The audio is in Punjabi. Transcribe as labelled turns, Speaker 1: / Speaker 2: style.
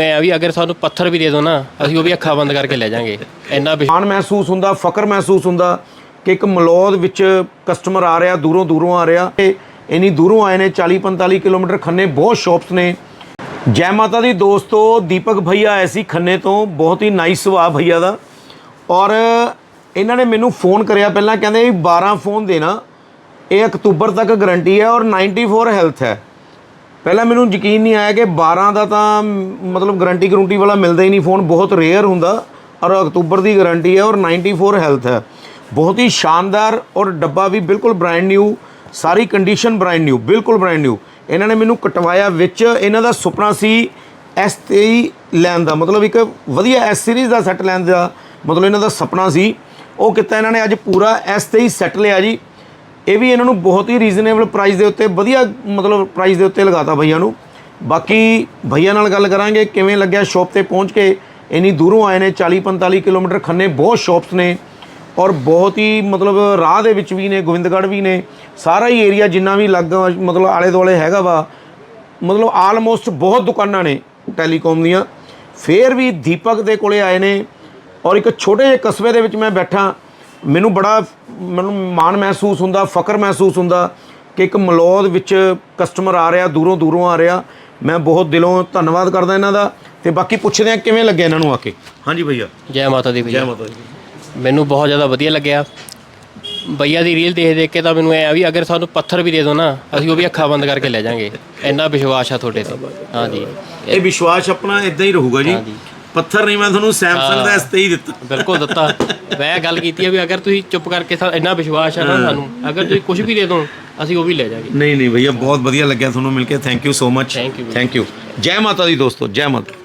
Speaker 1: ਐ ਆ ਵੀ ਅਗਰ ਸਾਨੂੰ ਪੱਥਰ ਵੀ ਦੇ ਦੋ ਨਾ, ਅਸੀਂ ਉਹ ਵੀ ਅੱਖਾਂ ਬੰਦ ਕਰਕੇ ਲੈ ਜਾਾਂਗੇ। ਇੰਨਾ ਵਿਸ਼-
Speaker 2: ਮਾਣ ਮਹਿਸੂਸ ਹੁੰਦਾ, ਫਕਰ ਮਹਿਸੂਸ ਹੁੰਦਾ ਕਿ ਇੱਕ ਮਲੌਦ ਵਿੱਚ ਕਸਟਮਰ ਆ ਰਿਹਾ, ਦੂਰੋਂ ਦੂਰੋਂ ਆ ਰਿਹਾ ਤੇ ਇੰਨੀ ਦੂਰੋਂ ਆਏ ਨੇ 40 45 ਕਿਲੋਮੀਟਰ ਖੰਨੇ ਬਹੁਤ ਸ਼ਾਪਸ ਨੇ। ਜੈ ਮਾਤਾ ਦੀ ਦੋਸਤੋ ਦੀਪਕ ਭਈਆ ਆਏ ਸੀ ਖੰਨੇ ਤੋਂ, ਬਹੁਤ ਹੀ ਨਾਈਸ ਸੁਭਾਅ ਭਈਆ ਦਾ। ਔਰ ਇਹਨਾਂ ਨੇ ਮੈਨੂੰ ਫੋਨ ਕਰਿਆ ਪਹਿਲਾਂ, ਕਹਿੰਦੇ ਵੀ 12 ਫੋਨ ਦੇਣਾ, ਇਹ ਅਕਤੂਬਰ ਤੱਕ ਗਾਰੰਟੀ ਹੈ ਔਰ 94 ਹੈਲਥ ਹੈ। ਪਹਿਲਾਂ ਮੈਨੂੰ ਯਕੀਨ ਨਹੀਂ ਆਇਆ ਕਿ 12 ਦਾ ਤਾਂ ਮਤਲਬ ਗਾਰੰਟੀ ਗਰੰਟੀ ਵਾਲਾ ਮਿਲਦਾ ਹੀ ਨਹੀਂ ਫੋਨ ਬਹੁਤ ਰੇਅਰ ਹੁੰਦਾ ਔਰ ਅਕਤੂਬਰ ਦੀ ਗਾਰੰਟੀ ਹੈ ਔਰ 94 ਹੈਲਥ ਹੈ। ਬਹੁਤ ਹੀ ਸ਼ਾਨਦਾਰ ਔਰ ਡੱਬਾ ਵੀ ਬਿਲਕੁਲ ਬ੍ਰਾਂਡ ਨਿਊ ਸਾਰੀ ਕੰਡੀਸ਼ਨ ਬ੍ਰਾਂਡ ਨਿਊ ਬਿਲਕੁਲ ਬ੍ਰਾਂਡ ਨਿਊ ਇਹਨਾਂ ਨੇ ਮੈਨੂੰ ਕਟਵਾਇਆ ਵਿੱਚ, ਇਹਨਾਂ ਦਾ ਸੁਪਨਾ ਸੀ S23 ਲੈਣ ਦਾ, ਮਤਲਬ ਇੱਕ ਵਧੀਆ S ਸੀਰੀਜ਼ ਦਾ ਸੈੱਟ ਲੈਣ ਦਾ, ਮਤਲਬ ਇਹਨਾਂ ਦਾ ਸੁਪਨਾ ਸੀ। ਉਹ ਕੀਤਾ ਇਹਨਾਂ ਨੇ ਅੱਜ ਪੂਰਾ S23 ਸੈੱਟ ਲਿਆ ਜੀ। ਇਹ ਵੀ ਇਹਨਾਂ ਨੂੰ ਬਹੁਤ ਹੀ ਰੀਜ਼ਨੇਬਲ ਪ੍ਰਾਈਸ ਦੇ ਉੱਤੇ, ਵਧੀਆ ਮਤਲਬ ਪ੍ਰਾਈਸ ਦੇ ਉੱਤੇ ਲਗਾਤਾ ਭਈਆ ਨੂੰ। ਬਾਕੀ ਭਈਆ ਨਾਲ ਗੱਲ ਕਰਾਂਗੇ, ਕਿਵੇਂ ਲੱਗਿਆ ਸ਼ਾਪ ਤੇ ਪਹੁੰਚ ਕੇ? ਇੰਨੀ ਦੂਰੋਂ ਆਏ ਨੇ 40 45 ਕਿਲੋਮੀਟਰ ਖੰਨੇ, ਬਹੁਤ ਸ਼ਾਪਸ ਨੇ। ਔਰ ਬਹੁਤ ਹੀ ਮਤਲਬ ਰਾਹ ਦੇ ਵਿੱਚ ਵੀ ਨੇ, ਗੋਬਿੰਦਗੜ੍ਹ ਵੀ ਨੇ। ਸਾਰਾ ਹੀ ਏਰੀਆ ਜਿੰਨਾ ਵੀ ਲੱਗ, ਮਤਲਬ ਆਲੇ ਦੁਆਲੇ ਹੈਗਾ ਵਾ, ਮਤਲਬ ਆਲਮੋਸਟ ਬਹੁਤ ਦੁਕਾਨਾਂ ਨੇ ਟੈਲੀਕਾਮ ਦੀਆਂ। ਫੇਰ ਵੀ ਦੀਪਕ ਦੇ ਕੋਲੇ ਆਏ ਨੇ। ਔਰ ਇੱਕ ਛੋਟੇ ਜਿਹੇ ਕਸਬੇ ਦੇ ਵਿੱਚ ਮੈਂ ਬੈਠਾ। ਮੈਨੂੰ ਬੜਾ ਮੈਨੂੰ ਮਾਣ ਮਹਿਸੂਸ ਹੁੰਦਾ ਫਕਰ ਮਹਿਸੂਸ ਹੁੰਦਾ ਕਿ ਇੱਕ ਮਲੌਦ ਵਿੱਚ ਕਸਟਮਰ ਆ ਰਿਹਾ ਦੂਰੋਂ ਦੂਰੋਂ ਆ ਰਿਹਾ। ਮੈਂ ਬਹੁਤ ਦਿਲੋਂ ਧੰਨਵਾਦ ਕਰਦਾ ਇਹਨਾਂ ਦਾ। ਤੇ ਬਾਕੀ ਪੁੱਛਦੇ ਆ ਕਿਵੇਂ ਲੱਗਿਆ ਇਹਨਾਂ ਨੂੰ ਆ ਕੇ? ਹਾਂਜੀ ਭਈਆ।
Speaker 1: ਜੈ ਮਾਤਾ ਦੀ ਭਈਆ।
Speaker 2: ਮਾਤਾ ਦੀ
Speaker 1: ਮੈਨੂੰ ਬਹੁਤ ਜ਼ਿਆਦਾ ਵਧੀਆ ਲੱਗਿਆ। ਭਈਆ ਦੀ ਰੀਲ ਦੇਖ ਦੇਖ ਕੇ ਤਾਂ ਮੈਨੂੰ ਐ ਆ ਵੀ ਅਗਰ ਸਾਨੂੰ ਪੱਥਰ ਵੀ ਦੇ ਦੋ ਨਾ ਅਸੀਂ ਉਹ ਵੀ ਅੱਖਾਂ ਬੰਦ ਕਰਕੇ ਲੈ ਜਾਾਂਗੇ। ਇੰਨਾ ਵਿਸ਼ਵਾਸ ਆ ਤੁਹਾਡੇ ਤੇ। ਹਾਂਜੀ।
Speaker 2: ਇਹ ਵਿਸ਼ਵਾਸ ਆਪਣਾ ਇਦਾਂ ਹੀ ਰਹੂਗਾ ਜੀ। ਪੱਥਰ ਨਹੀਂ ਮੈਂ ਤੁਹਾਨੂੰ ਸੈਮਸੰਗ ਦਾ S23 ਦਿੱਤਾ।
Speaker 1: ਬਿਲਕੁਲ ਦਿੱਤਾ। ਮੈਂ ਗੱਲ ਕੀਤੀ ਹੈ ਵੀ ਅਗਰ ਤੁਸੀਂ ਚੁੱਪ ਕਰਕੇ ਸਾ- ਇੰਨਾ ਵਿਸ਼ਵਾਸ ਹੈ ਨਾ ਸਾਨੂੰ ਅਗਰ ਤੁਸੀਂ ਕੁਝ ਵੀ ਦੇ ਦੋ ਅਸੀਂ ਉਹ ਵੀ ਲੈ ਜਾਾਂਗੇ।
Speaker 2: ਨਹੀਂ ਨਹੀਂ ਭਈਆ ਬਹੁਤ ਵਧੀਆ ਲੱਗਿਆ ਤੁਹਾਨੂੰ ਮਿਲ ਕੇ। Thank you so much. Thank you ਜੈ ਮਾਤਾ ਦੀ ਦੋਸਤੋ ਜੈ ਮਾਤਾ।